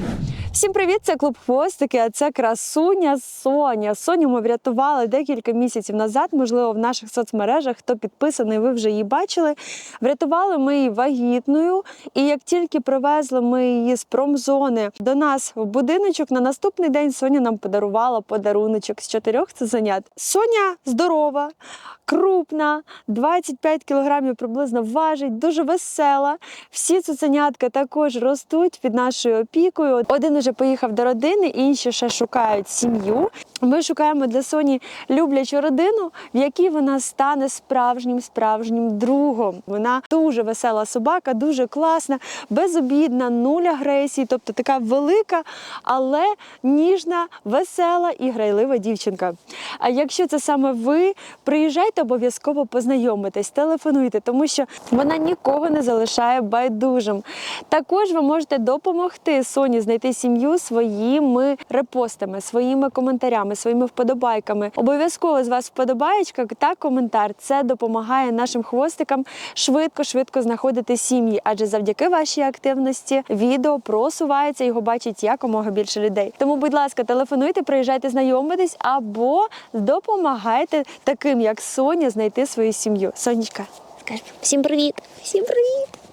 Yeah. Всім привіт! Це клуб хвостики. А це красуня Соня. Соню ми врятували декілька місяців назад. Можливо, в наших соцмережах, хто підписаний, ви вже її бачили. Врятували ми її вагітною, і як тільки привезли ми її з промзони до нас в будиночок, на наступний день Соня нам подарувала подаруночок з чотирьох цуценят. Соня здорова, крупна, 25 кілограмів приблизно важить, дуже весела. Всі цуценятка також ростуть під нашою опікою. Один уже поїхав до родини, інші ще шукають сім'ю. Ми шукаємо для Соні люблячу родину, в якій вона стане справжнім справжнім другом. Вона дуже весела собака, дуже класна, безобідна, нуль агресії, тобто така велика, але ніжна, весела і грайлива дівчинка. А якщо це саме ви, приїжджайте обов'язково познайомитись, телефонуйте, тому що вона нікого не залишає байдужим. Також ви можете допомогти Соні знайти сім'ю своїми репостами, своїми коментарями, своїми вподобайками. Обов'язково з вас вподобаєчка та коментар. Це допомагає нашим хвостикам швидко-швидко знаходити сім'ї, адже завдяки вашій активності відео просувається, його бачить якомога більше людей. Тому, будь ласка, телефонуйте, приїжджайте знайомитись або допомагайте таким, як Соня, знайти свою сім'ю. Сонечка, скажи. Всім привіт! Всім привіт!